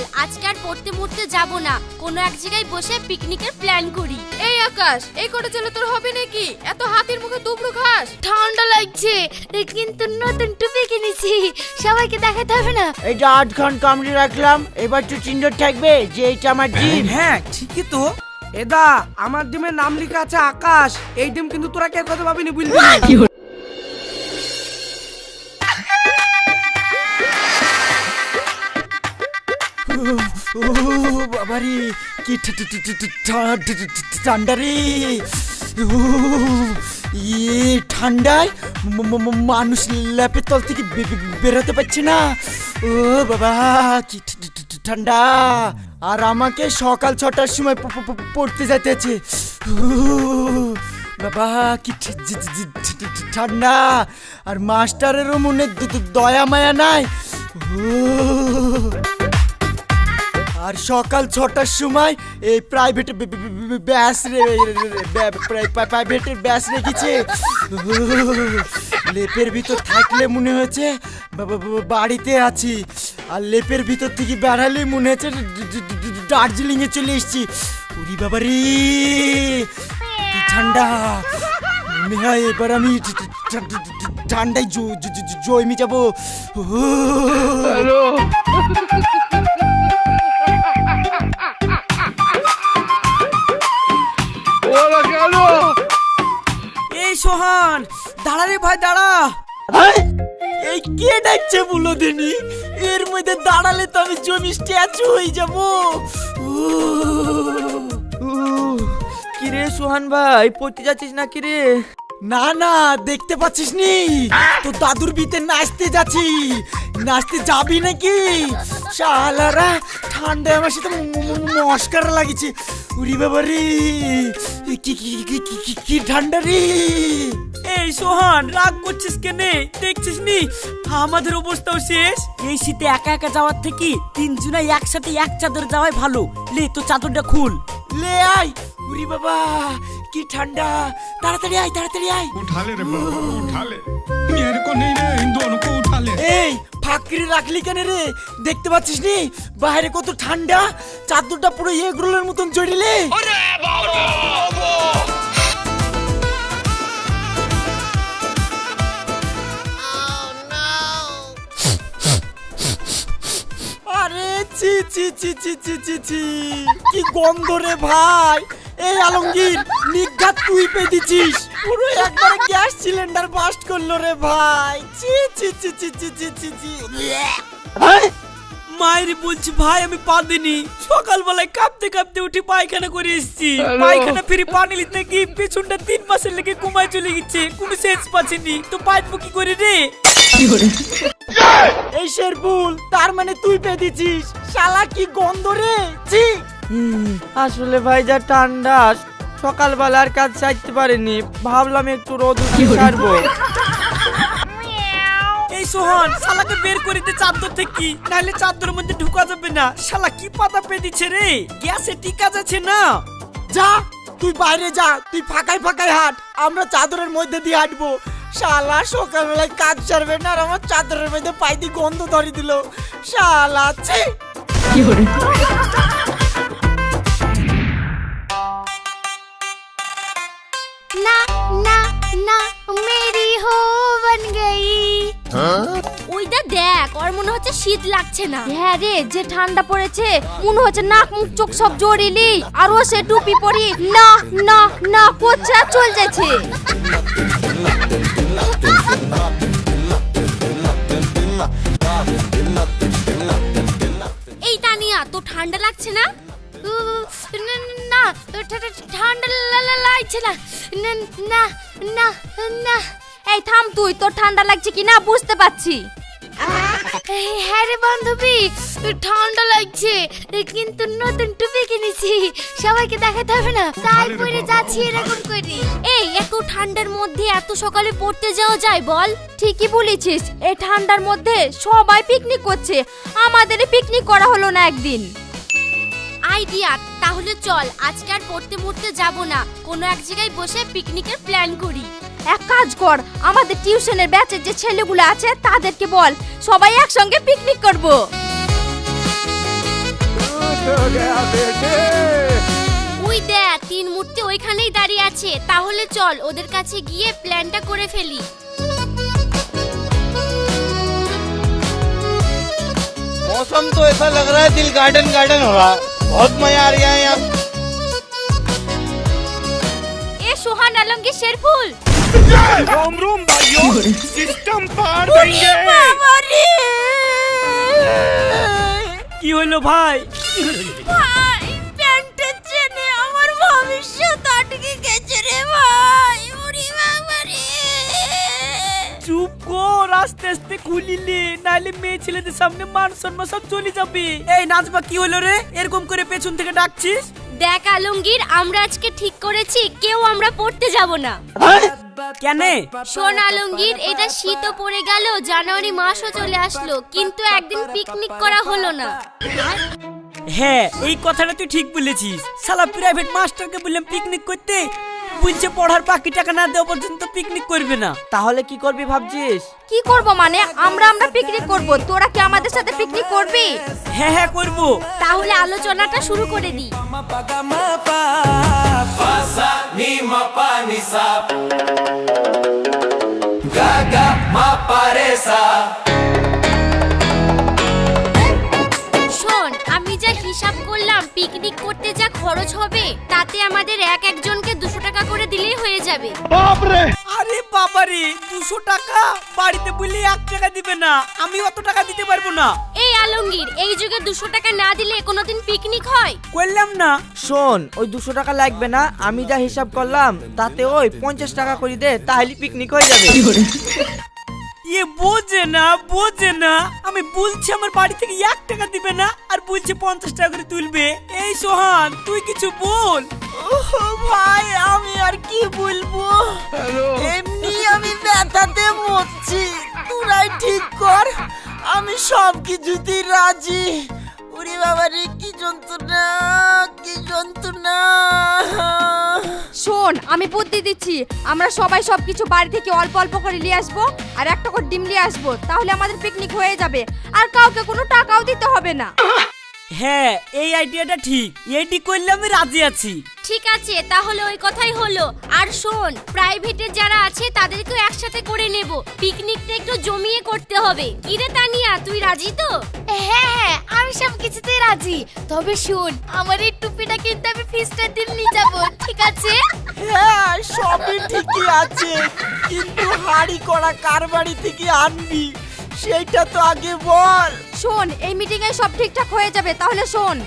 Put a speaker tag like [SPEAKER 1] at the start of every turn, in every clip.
[SPEAKER 1] চল আজকে আর পড়তে মুড়তে যাব না। কোনো এক জায়গায় বসে পিকনিকের প্ল্যান করি।
[SPEAKER 2] এই আকাশ এই করে চলে তোর হবে নাকি? এত হাতির মুখে দুবড়ো খাস
[SPEAKER 1] ঠান্ডা লাগছে। কিন্তু নতুন টুপি কিনেছি। সবাইকে দেখাতে হবে না।
[SPEAKER 3] এটা আধখান কামড়ে রাখলাম এবার তো চিন্তা থাকবে যে এটা আমার ডিম।
[SPEAKER 4] হ্যাঁ ঠিকই তো। এদা আমার ডিমের নাম লেখা আছে আকাশ। এই ডিম কিন্তু তোরা কে কথা ভাবিনি বুঝলি।
[SPEAKER 3] ও বাবারে কি ঠান্ডা রে ইয়ে ঠান্ডায় মানুষ ল্যাপের তল থেকে বেরোতে পারছে না ও বাবা কি ঠান্ডা আর আমাকে সকাল ছটার সময় পড়তে যেতেছে বাবা কি ঠান্ডা আর মাস্টারেরও মনে দয়া মায়া নাই ও আর সকাল ছটার সময় এই প্রাইভেট ব্যাস প্রাইভেটের ব্যাস রেখেছে। লেপের ভিতর থাকলে মনে হয়েছে বাড়িতে আছি। আর লেপের ভিতর থেকে বেড়ালে মনে হচ্ছে দার্জিলিংয়ে চলে এসেছি। উরি বাবা রে ঠান্ডা। মনে হয় এবার আমি ঠান্ডায় জ- জ- জ- জন্মে যাব।
[SPEAKER 4] এই সোহান দাঁড়া রে ভাই দাঁড়া।
[SPEAKER 3] হ্যাঁ? এই কে ডাকছে বলো দিনি? এর মধ্যে দাঁড়ালে তো আমি জমি স্ট্যাচু হয়ে যাব।
[SPEAKER 4] কি রে সোহান ভাই পড়তে যাচ্ছিস না কি রে?
[SPEAKER 3] না না দেখতে পাচ্ছিস নি। তো দাদুর বিতে নাচতে যাচ্ছি। নাচতে যাবি নাকি? শালারা ঠান্ডায় আমার সাথে মস্কার লাগিছে। উরি বাবা রে কি কি কি ঠান্ডা রে।
[SPEAKER 4] এই সোহান রাগ করছিস কে নেই দেখছিস নি? আমাদের অবস্থাও শেষ। এই শীতে একা একা যাওয়ার থেকে তিনজনে একসাথে এক চাদর যাওয়াই ভালো। লে তো চাদরটা খুল।
[SPEAKER 3] লে আয়। উরি বাবা কি ঠান্ডা। তাড়াতাড়ি আয় তাড়াতাড়ি আয়।
[SPEAKER 5] উঠালে
[SPEAKER 3] রে বাবা উঠালে। কেন রে? দেখতে পাচ্ছিস নি? বাইরে কত ঠান্ডা চাদরটা পুরো এগরোলের মতন জড়িলে। আরে ছি। কি গন্ধ রে ভাই। এই আলমগীর নিঘাত তুই পেতেছিস। পুরো একবারে গ্যাস সিলিন্ডার বাস্ট করল রে ভাই। ছি ছি ছি ছি ছি ছি ছি ছি।
[SPEAKER 4] মায়ের বলছি ভাই আমি পাদিনি। সকালবেলায় কাঁপতে কাঁপতে উঠে পায়খানা করে এসেছি। পায়খানা ফিরে পানি নিতে কি পেছনটা তিন মাসের লেগে কুমায় চলে গেছে। কোনো সেন্স পাচ্ছিনি। তো পাইবো কি করে রে?
[SPEAKER 3] এই শেরপুল তার মানে তুই পেয়েছিস শালা কি গন্ধ রে? ছি।
[SPEAKER 6] আসলে ভাই যা ঠান্ডা সকালবেলা আর কাজ সারতে পারিনি। ভাবলাম একটু রোদ উঠে সারবো।
[SPEAKER 4] এই সোহন শালাকে বের চাদর থেকে। নাহলে চাদরের মধ্যে ঢুকা যাবে না। শালা কি পাতা পে রে? গ্যাসে টিকা যাচ্ছে না।
[SPEAKER 3] যা তুই বাইরে যা তুই ফাঁকায় ফাঁকায় হাঁট। আমরা চাদরের মধ্যে দিয়ে হাঁটবো। শালা সকালবেলায় কাজ সারবে না আর আমার চাদরের মধ্যে পাই দিয়ে গন্ধ ধরে দিল। শালা ছি!
[SPEAKER 1] না মেরি হো বন গই ওইটা দেখ ওর মনে হচ্ছে শীত লাগছে না হ্যাঁ রে যে ঠান্ডা পড়েছে মনে হচ্ছে নাক মুখ চোখ সব জড়িলি আর ও সে টুপি পরি না না না করছে আর চল যাচ্ছে এই তানিয়া তো ঠান্ডা লাগছে না না, ঠান্ডা লাগছে না? না না না না। এই থাম তুই তোর ঠান্ডা লাগছে কি না বুঝতে পারছি। হ্যাঁ রে বান্ধবী ঠান্ডা লাগছে। কিন্তু নতুন টুপি কিনেছি। সবাইকে দেখাতে হবে না। তাই পরে যাচ্ছি এরকম করি এই এত ঠান্ডার মধ্যে এত সকালে পড়তে যাওয়া যায় বল? ঠিকই বলেছিস এই ঠান্ডার মধ্যে সবাই পিকনিক করছে। আমাদের পিকনিক করা হলো না একদিন। আইডিয়া তাহলে চল আজকে আর পড়তে মুড়তে যাব না কোনো এক জায়গায় বসে পিকনিকের প্ল্যান করি এক কাজ কর আমাদের টিউশনের ব্যাচের যে ছেলেগুলো আছে তাদেরকে বল সবাই একসঙ্গে পিকনিক করব ওই দেখ তিন মূর্তি ওইখানেই দাঁড়িয়ে আছে তাহলে চল ওদের কাছে গিয়ে প্ল্যানটা করে ফেলি
[SPEAKER 7] मौसम तो ऐसा लग रहा है दिल गार्डन गार्डन हो रहा है बहुत मजा आ रहा है यहाँ
[SPEAKER 1] এ সোহান আলমগীর শেরফুল
[SPEAKER 5] रोम रोम भाइयों सिस्टम पार देंगे
[SPEAKER 4] কি হলো ভাই আস্তে আস্তে খুলিলে নাইলে মেয়ে ছেলেদের সামনে মান সম্মান সব চলে যাবে। এই নাচবা কি হলো রে? এরকম করে পেছন থেকে ডাকছিস?
[SPEAKER 1] দেখ আলমগীর আমরা আজকে ঠিক করেছি কেউ আমরা পড়তে যাব না।
[SPEAKER 4] কেন?
[SPEAKER 1] শোন আলমগীর এটা শীতও পড়ে গেল জানুয়ারি মাসও চলে আসলো কিন্তু একদিন পিকনিক করা হলো না।
[SPEAKER 4] হ্যাঁ এই কথাটা তুই ঠিক বলেছিস। শালা প্রাইভেট মাস্টারকে বললাম পিকনিক করতে বলছে পড়ার বাকি টাকা না দেওয়া পর্যন্ত পিকনিক করবে না।
[SPEAKER 6] তাহলে কি করবি ভাবছিস?
[SPEAKER 1] কি করব মানে? আমরা আমরা পিকনিক করব। তোরা কি আমাদের সাথে পিকনিক করবি?
[SPEAKER 4] হ্যাঁ হ্যাঁ করব।
[SPEAKER 1] তাহলে আলোচনাটা শুরু করে দি শোন আমি যা হিসাব করলাম পিকনিক করতে যা খরচ হবে তাতে আমাদের এক একজনকে দুশো টাকা করে দিলেই হয়ে যাবে।
[SPEAKER 4] আরে বাবারে দুশো টাকা? বাড়িতে বললে এক টাকা দিবে না। আমি অত টাকা দিতে পারব না।
[SPEAKER 1] এই আলমগীর এই যুগে দুশো টাকা না দিলে কোনোদিন পিকনিক হয়?
[SPEAKER 4] করলাম না।
[SPEAKER 6] শোন ওই দুশো টাকা লাগবে না। আমি যা হিসাব করলাম তাতে ওই পঞ্চাশ টাকা করে দে তাহলে পিকনিক হয়ে যাবে।
[SPEAKER 4] এ বোঝে না বোঝে না। আমি বলছি আমার বাড়ি থেকে এক টাকা দিবে না আর বলছে পঞ্চাশ টাকা করে তুলবে। এই সোহান তুই কিছু বল।
[SPEAKER 3] ভাই আমি আর কি বলব? এমনি আমি ব্যথাতে মরছি। তোরাই ঠিক কর আমি সব কিছুতেই রাজি। ওরে বাবা রে কি যন্ত্রণা কি যন্ত্রণা।
[SPEAKER 2] শোন আমি বুদ্ধি দিচ্ছি। আমরা সবাই সবকিছু বাড়ি থেকে অল্প অল্প করে নিয়ে আসব আর একটা করে ডিম নিয়ে আসব। তাহলে আমাদের পিকনিক হয়ে যাবে। আর কাউকে কোনো টাকাও দিতে হবে না।
[SPEAKER 4] হ্যাঁ এই আইডিয়াটা ঠিক। এইটি করলে আমি রাজি আছি।
[SPEAKER 1] ঠিক আছে তাহলে ওই কথাই হলো। আর শোন প্রাইভেটে যারা আছে তাদেরকেও একসাথে করে নেব। পিকনিকটা একটু জমিয়ে করতে হবে। কিরে তানিয়া তুই রাজি তো? হ্যাঁ হ্যাঁ আমি সব কিছুতেই রাজি। তবে শোন আমার এই টুপিটা কিন্তু আমি ফিস্টের দিন নিয়ে যাব ঠিক আছে?
[SPEAKER 3] হ্যাঁ সবই ঠিকই আছে। কিন্তু হাড়ি করা কার বাড়ি থেকে আনবি। সেইটা তো আগে বল।
[SPEAKER 2] শোন এই মিটিং এ সব ঠিকঠাক হয়ে যাবে তাহলে শোন।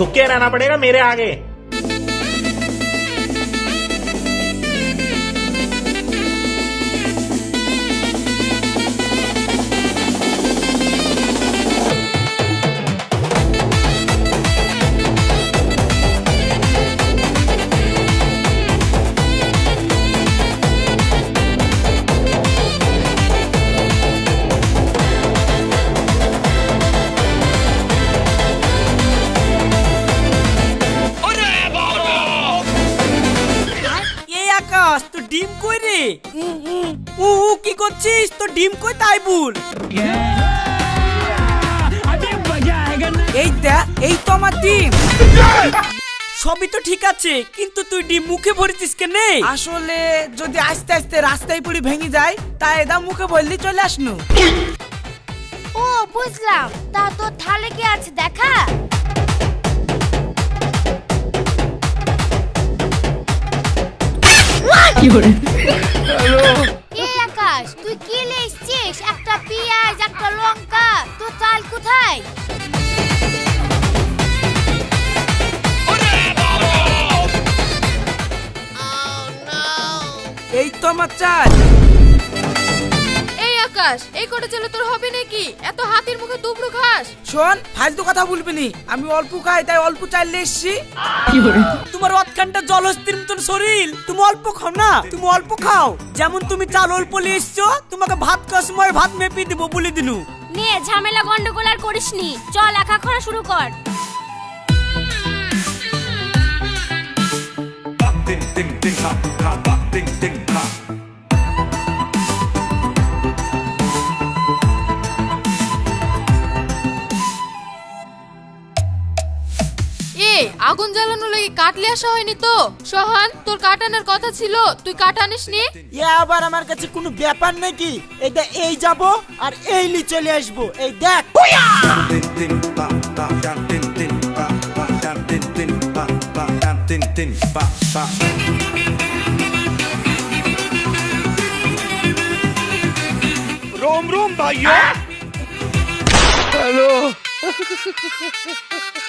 [SPEAKER 8] झुक के रहना पड़ेगा मेरे आगे।
[SPEAKER 4] এই তো ডিম কই রে? উ উ কি করছিস? তো ডিম কই তাই বল। এই দেখ এই তো আমার ডিম। সবই তো ঠিক আছে কিন্তু তুই ডিম মুখে ভরেছিস কেনে?
[SPEAKER 3] আসলে যদি আস্তে আস্তে রাস্তায় পড়ে ভেঙে যায় তাই এদা মুখে বললি চলে আসনু।
[SPEAKER 1] ও বুঝলাম। তা তোর থালে কি আছে? দেখা। এই আকাশ তুই কি লেছিস একটা পেঁয়াজ একটা লঙ্কা। তো চাল কোথায়?
[SPEAKER 6] এই তো আমার চাল।
[SPEAKER 2] আকাশ এই করে চলে তোর হবে নাকি? এত হাতির মুখে দুবড়ু খাস
[SPEAKER 6] শোন ফালতু কথা বলবি নি। আমি অল্প খাই তাই অল্প চাল নিয়ে এসছি
[SPEAKER 4] তোমার অতখানটা জলস্থির মতন শরীর। তুমি অল্প খাও না তুমি অল্প খাও। যেমন তুমি চাল অল্প নিয়ে এসছো তোমাকে ভাত খাওয়ার সময় ভাত মেপে দিব বলে দিনু।
[SPEAKER 1] নে ঝামেলা গন্ডগোল আর করিসনি চল একা খরা শুরু কর।
[SPEAKER 2] এই আগুন জ্বালানো লাগি কাটলে আসা হয়নি তো? সোহান তোর কাটানোর কথা ছিল তুই কাটানিস নি
[SPEAKER 3] এ আবার আমার কাছে কোনো ব্যাপার নাকি? এটা এই যাব আর এই নি চলে আসব। এই দেখ।
[SPEAKER 7] রোম রোম ভাইয়া। হ্যালো।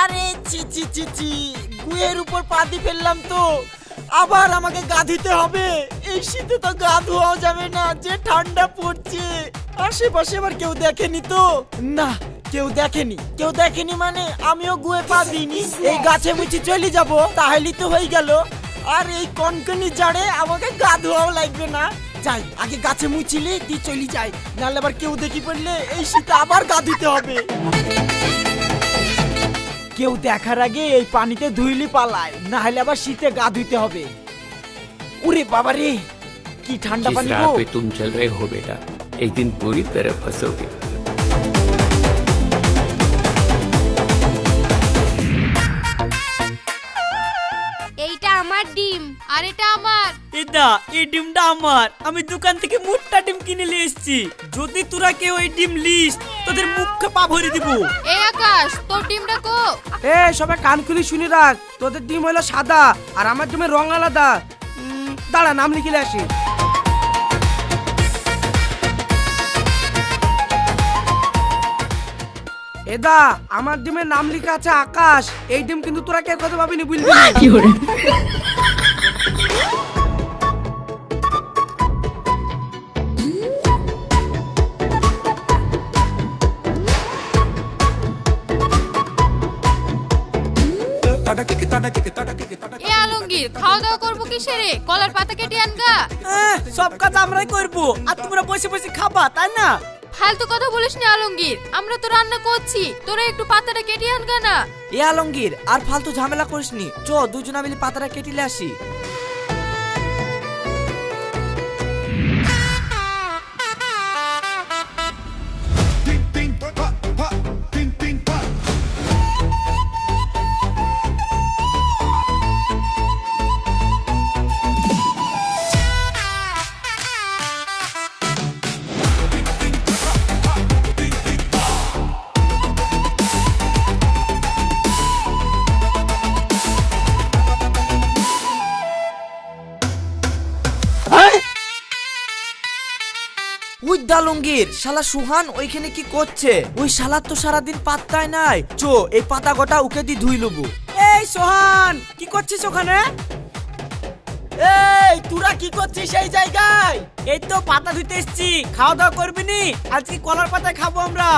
[SPEAKER 3] আরে চি চি চি চি গুয়ের উপর পা দিয়ে ফেললাম তো। আবার আমাকে গা ধুতে হবে। এই শীতে তো গা ধোয়াও যাবে না, যে ঠান্ডা পড়ছে। আশেপাশে আবার কেউ দেখেনি তো? না, কেউ দেখেনি। কেউ দেখেনি মানে আমিও গুয়ে পা দিইনি। এই গাছে মুচি চলে যাব, তাহলেই তো হয়ে গেল। আর এই কনকনি জাড়ে আমাকে গা ধোয়াও লাগবে না। যাই আগে গাছে মুছিলি দিয়ে চলি যাই নাহলে আবার কেউ দেখি পড়লে এই শীতে আবার গা ধুতে হবে কেউ দেখার আগে এই পানিতে ধুইলি পালায় না হলে আবার শীতে গা ধুইতে হবে উরে বাবা রে কি ঠান্ডা
[SPEAKER 9] जिस
[SPEAKER 3] পানি
[SPEAKER 9] राह
[SPEAKER 3] গো
[SPEAKER 9] पे तुम चल रहे हो बेटा एक दिन पूरी तरह फंसोगे
[SPEAKER 1] আমার
[SPEAKER 4] এদা এই ডিমটা আমার। আমি দোকান থেকে মোটটা ডিম কিনে নিয়ে এসেছি। যদি তোরা কেউ এই ডিম লিস তোদের মুখে পা ভরে দিব।
[SPEAKER 2] এই আকাশ তোর ডিমটা কো
[SPEAKER 6] এ সবাই কান খুলি শুনি রাখ। তোদের ডিম হলো সাদা আর আমার ডিমের রং আলাদা। উম, দাঁড়া নাম লিখিলে আসি। এদা আমার ডিমের নাম লেখা আছে আকাশ। এই ডিম কিন্তু তোরা কে কথা ভাবিনি বুঝলি?
[SPEAKER 2] এ আলমগীর খাওয়া দাওয়া করব কিসে রে? কলার পাতা কেটে আনগা?
[SPEAKER 4] সব কাজ আমরাই করব। আর তোমরা বসে বসে খাবা তাই না?
[SPEAKER 2] ফালতু কথা বলিস না আলমগীর আমরা তো রান্না করছি তোরা একটু পাতাটা কেটে আনগা না?
[SPEAKER 6] এ আলমগীর আর ফালতু ঝামেলা করিসনি চ দুজনা মিলে পাতাটা কেটিলে আসি। দালঙ্গির শালা সুহান ওইখানে কি করছে? ওই শালার তো সারাদিন পাত্তায় নাই। চো এই পাতা গোটা ওকে দি ধুই লবো।
[SPEAKER 4] এই সোহান কি করছিস ওখানে?
[SPEAKER 3] এই তোরা কি করছিস এই জায়গায়?
[SPEAKER 4] এই তো পাতা ধুতে এসছি খাওয়া দাওয়া করবি নি? আজকে কলার পাতায় খাব আমরা।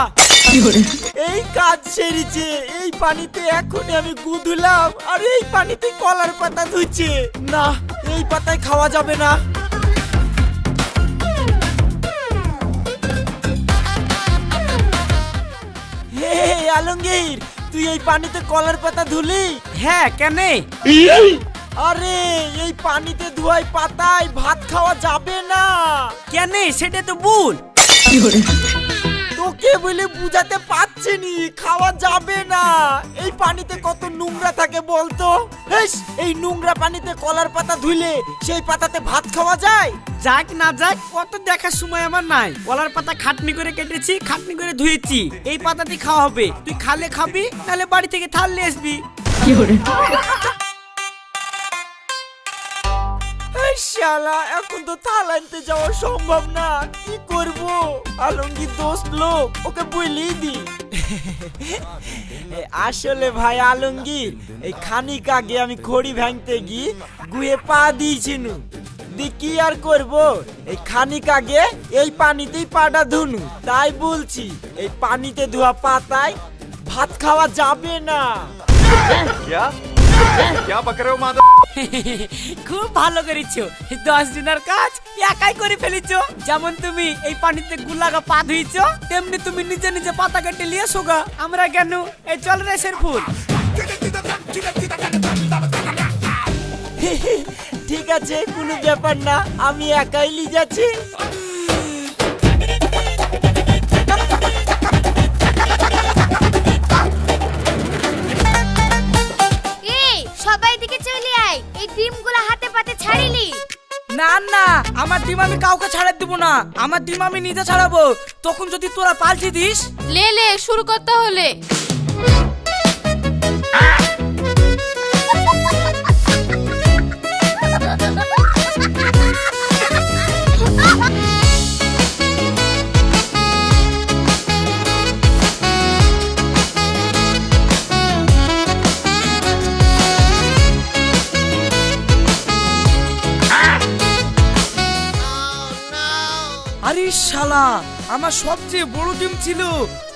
[SPEAKER 3] এই কাজ সেরেছে এই পানিতে এখন আমি গুদুলাম আর এই পানিতে কলার পাতা ধুইছে। না এই পাতায় খাওয়া যাবে না। আলমগীর তুই এই পানিতে কলার পাতা ধুলি?
[SPEAKER 4] হ্যাঁ কেন?
[SPEAKER 3] আরে এই পানিতে ধোয়াই পাতায় ভাত খাওয়া যাবে না।
[SPEAKER 4] কেন? সেটা তো বল?
[SPEAKER 3] তোকে বলে বুঝাতে পারছি নি খাওয়া যাবে না। এই পানিতে কত নোংরা থাকে বলতো? এই নোংরা পানিতে কলার পাতা ধুইলে সেই পাতাতে ভাত খাওয়া যায়?
[SPEAKER 4] যাক না যাক কত দেখার সময় আমার নাই। কলার পাতা খাটনি করে কেটেছি খাটনি করে ধুয়েছি। এই পাতাতে খাওয়া হবে। তুই খালে খাবি তাহলে বাড়ি থেকে থাললে আসবি।
[SPEAKER 3] এই শালা, এখন তো থাল আনতে যাওয়া সম্ভব না। কি করব? আলমগীর দোস্ত লোক, ওকে বলেই দি আসলে ভাই আলমগীর, এই খানিক আগে আমি খড়ি ভাঙতে গিয়ে গুয়ে পা দিয়েছিনু। দি কি আর করব? এই খানিক আগে এই পানিতেই পাটা ধুনু। তাই বলছি, এই পানিতে ধোয়া পাতায় ভাত খাওয়া যাবে না।
[SPEAKER 4] খুব ভালো করেছ। দশ দিনের কাজ একাই করে ফেলেছো। যেমন তুমি এই পানিতে গুলাগা পা ধুইছো তেমনি তুমি নিজে নিজে পাতা কেটে নিয়ে সোগা আমরা কেন? এই চল রেসের ফুল
[SPEAKER 3] ঠিক আছে কোনো ব্যাপার না আমি একাই লি যাচ্ছি।
[SPEAKER 1] ছাড়িলি
[SPEAKER 6] না না আমার ডিম আমি কাউকে ছাড়া দিব না। আমার ডিম আমি নিজে ছাড়াবো। তখন যদি তোরা পাল্টি দিস?
[SPEAKER 2] লে লে শুরু করতে হলে
[SPEAKER 6] সবচেয়ে বড় ডিম ছিল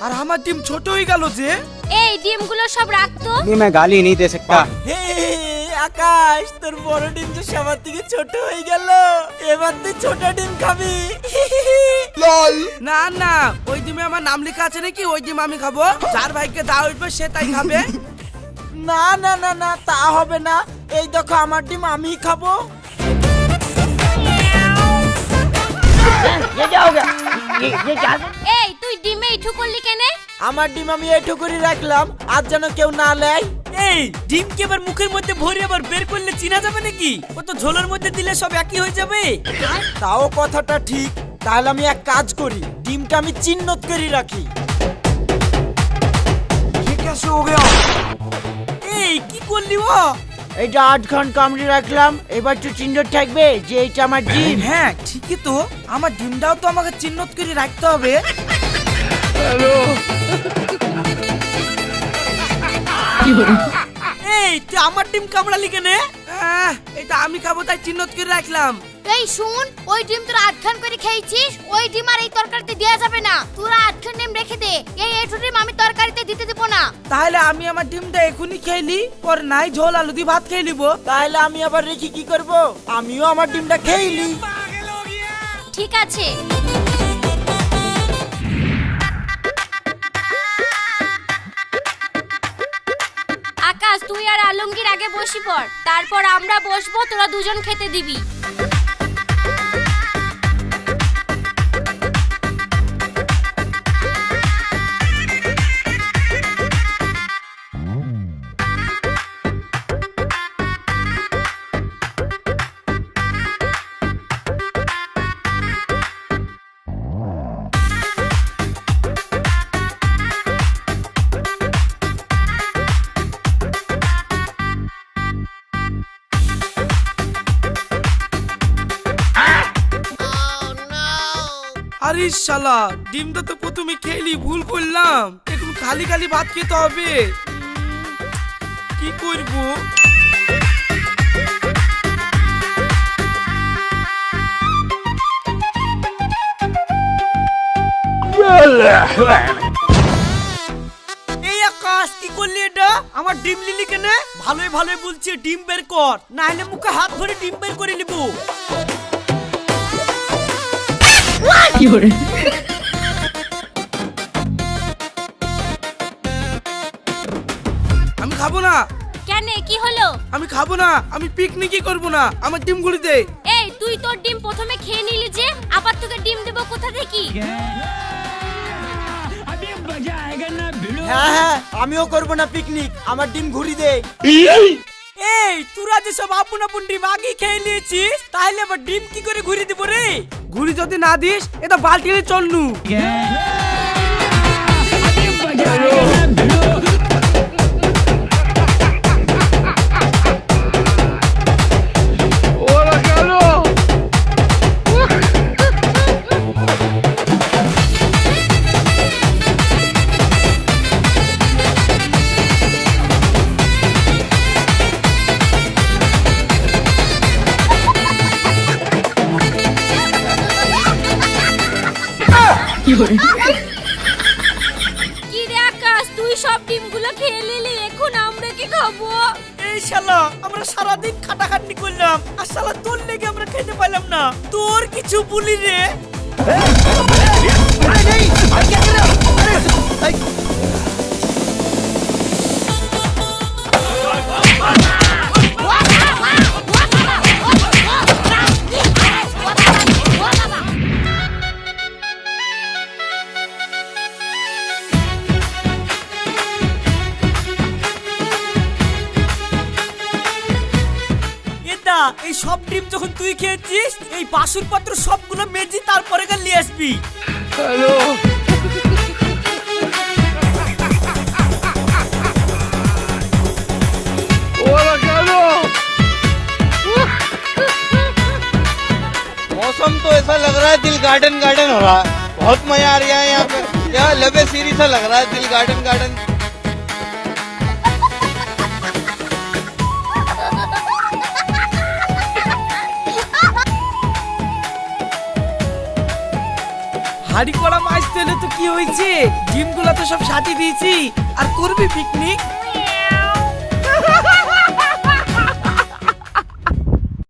[SPEAKER 6] আর আমার ডিম ছোট হয়ে গেল যে
[SPEAKER 1] এই ডিমগুলো সব রাখতো
[SPEAKER 7] मैं गाली नहीं दे सकता
[SPEAKER 3] হে আকাশ তোর বড় ডিম তো সবার থেকে ছোট হয়ে গেল এবার তুই ছোট ডিম খাবি
[SPEAKER 6] না না ওই ডিমে আমার নাম লেখা আছে নাকি ওই ডিম আমি খাবো যার ভাইকে দেওয়া উঠবে সে তাই খাবে
[SPEAKER 3] না না না না তা হবে না এই দেখো আমার ডিম আমি খাবো
[SPEAKER 1] এই তুই ডিমে ইঠু করলি কেনে?
[SPEAKER 3] আমার ডিম আমি এঠো করে রাখলাম আর যেন কেউ না নেয়।
[SPEAKER 4] এই ডিমকে এবার মুখের মধ্যে ভরে আবার বের করলে চিনা যাবে নাকি? ও তো ঝোলের মধ্যে দিলে সব একই হয়ে যাবে।
[SPEAKER 3] তাও কথাটা ঠিক তাহলে আমি এক কাজ করি ডিমটা আমি চিহ্নত করে রাখি। ঠিক আছে ও গেয়া
[SPEAKER 4] এই কি করলি ও?
[SPEAKER 3] এইটা আট ঘণ্টা কামড়ে রাখলাম এবার তো চিহ্ন থাকবে যে এইটা আমার ডিম
[SPEAKER 6] হ্যাঁ ঠিকই তো। আমার ডিমটাও তো আমাকে চিহ্নত করে রাখতে হবে।
[SPEAKER 4] এই তুই আমার ডিম কামড়ালি কেনে?
[SPEAKER 6] এটা আমি খাব তাই চিহ্নত করে রাখলাম।
[SPEAKER 1] এই শুন ওই ডিম তোরা আটখান করে খেয়েছিস ওই ডিম আর এই তরকারিতে দেওয়া যাবে না। তোরা আটখান ডিম রেখে দে এই এটু ডিম আমি তরকারিতে দিতে দেবো না।
[SPEAKER 6] তাহলে আমি আমার ডিমটা এখনই খেয়ে নি পর নাই ঝোল আলু দিয়ে ভাত খেয়ে নিবো।
[SPEAKER 3] তাহলে আমি আবার রেখে কি করব? আমিও আমার ডিমটা খেয়েলি।
[SPEAKER 1] ঠিক আছে। আকাশ তুই আর আলমগীর আগে বসি পড় তারপর আমরা বসবো তোরা দুজন খেতে দিবি।
[SPEAKER 6] শালা, ডিমটা তো প্রথমে খেলি ভুল করলাম। এখন খালি খালি ভাত খেতে হবে। কি করব?
[SPEAKER 4] এই আকাশ কি করলি এটা? আমার ডিম লিলি কেনে? ভালোই ভালোই বলছি, ডিম বের কর। না হলে মুখে হাত ধরে ডিম বের করে নিব।
[SPEAKER 6] আমি খাব না।
[SPEAKER 1] কেন কি হলো?
[SPEAKER 6] আমি খাব না আমি পিকনিকই করব না। আমার ডিমগুলি দে।
[SPEAKER 1] এই তুই তোর ডিম প্রথমে খেয়ে নিলি যে আবার তোকে ডিম দেবো কোথা থেকে?
[SPEAKER 3] হ্যাঁ হ্যাঁ আমিও করব না পিকনিক আমার ডিম ঘুরি দে।
[SPEAKER 4] এই তোরা যে সব আপন আপন ডিম আগে খেয়ে নিয়েছিস তাহলে আবার ডিম কি করে ঘুরে দিব রে?
[SPEAKER 6] ঘুরি যদি না দিস এটা বালতি চলনু
[SPEAKER 1] কি রে আকাশ তুই সব ডিমগুলো খেয়ে নিলি এখন আমরা কি খাব
[SPEAKER 4] এই শালা আমরা সারাদিন খাটাখাটনি করলাম আর শালা তোর লেগে আমরা খেতে পারলাম না তোর কিছু বলি রে এটা যখন তুই খেয়েছিস এই বাসুর পাত্র সবগুলো মেজি তারপরে গা নিয়ে আসবি
[SPEAKER 7] मौसम तो ऐसा लग रहा है दिल गार्डन गार्डन हो रहा है बहुत मजा आ रहा है यहाँ पे यहाँ लबे सीरी सा लग रहा है दिल गार्डन गार्डन
[SPEAKER 6] হাড়ি করা মাছ তেলে তো কি হয়েছে? ডিমগুলো তো সব সাথে দিয়েছি। আর করবি পিকনিক